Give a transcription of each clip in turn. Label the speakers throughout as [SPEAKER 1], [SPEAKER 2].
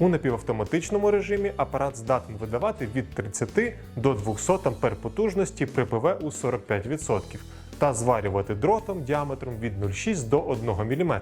[SPEAKER 1] У напівавтоматичному режимі апарат здатен видавати від 30 до 200 ампер потужності при ПВ у 45% та зварювати дротом діаметром від 0,6 до 1 мм,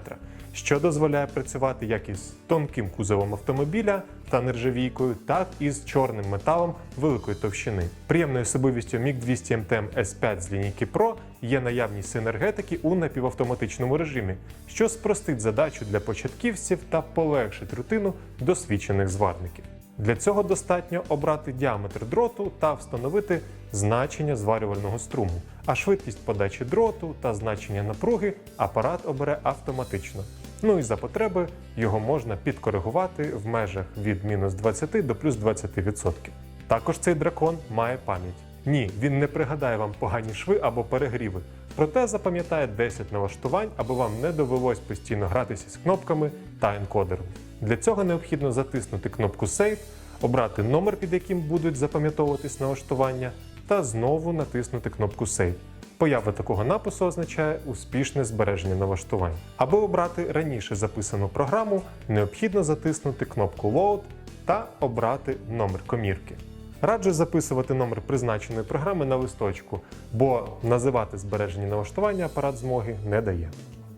[SPEAKER 1] що дозволяє працювати як із тонким кузовом автомобіля та нержавійкою, так і з чорним металом великої товщини. Приємною особливістю MiG 200 MTM S5 з лінійки Pro є наявність синергетики у напівавтоматичному режимі, що спростить задачу для початківців та полегшить рутину досвідчених зварників. Для цього достатньо обрати діаметр дроту та встановити значення зварювального струму, а швидкість подачі дроту та значення напруги апарат обере автоматично. Ну і за потреби його можна підкоригувати в межах від мінус 20 до плюс 20%. Також цей дракон має пам'ять. Ні, він не пригадає вам погані шви або перегріви, проте запам'ятає 10 налаштувань, аби вам не довелось постійно гратися з кнопками та енкодером. Для цього необхідно затиснути кнопку Save, обрати номер, під яким будуть запам'ятовуватись налаштування, та знову натиснути кнопку Save. Поява такого напису означає успішне збереження налаштувань. Аби обрати раніше записану програму, необхідно затиснути кнопку Load та обрати номер комірки. Раджу записувати номер призначеної програми на листочку, бо називати збережені налаштування апарат змоги не дає.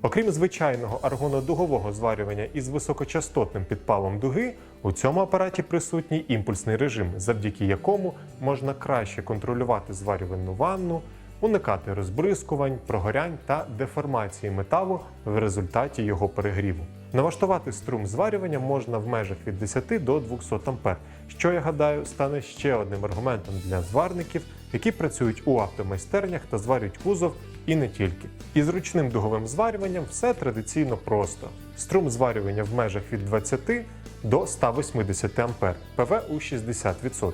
[SPEAKER 1] Окрім звичайного аргонодугового зварювання із високочастотним підпалом дуги, у цьому апараті присутній імпульсний режим, завдяки якому можна краще контролювати зварювальну ванну, уникати розбризкувань, прогорянь та деформації металу в результаті його перегріву. Налаштувати струм зварювання можна в межах від 10 до 200 А, що я гадаю стане ще одним аргументом для зварників, які працюють у автомайстернях та зварюють кузов і не тільки. Із ручним дуговим зварюванням все традиційно просто. Струм зварювання в межах від 20 до 180 А, ПВ у 60%.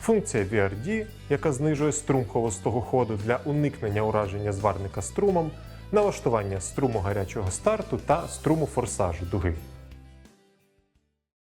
[SPEAKER 1] Функція VRD, яка знижує струм холостого ходу для уникнення ураження зварника струмом, налаштування струму гарячого старту та струму форсажу дуги.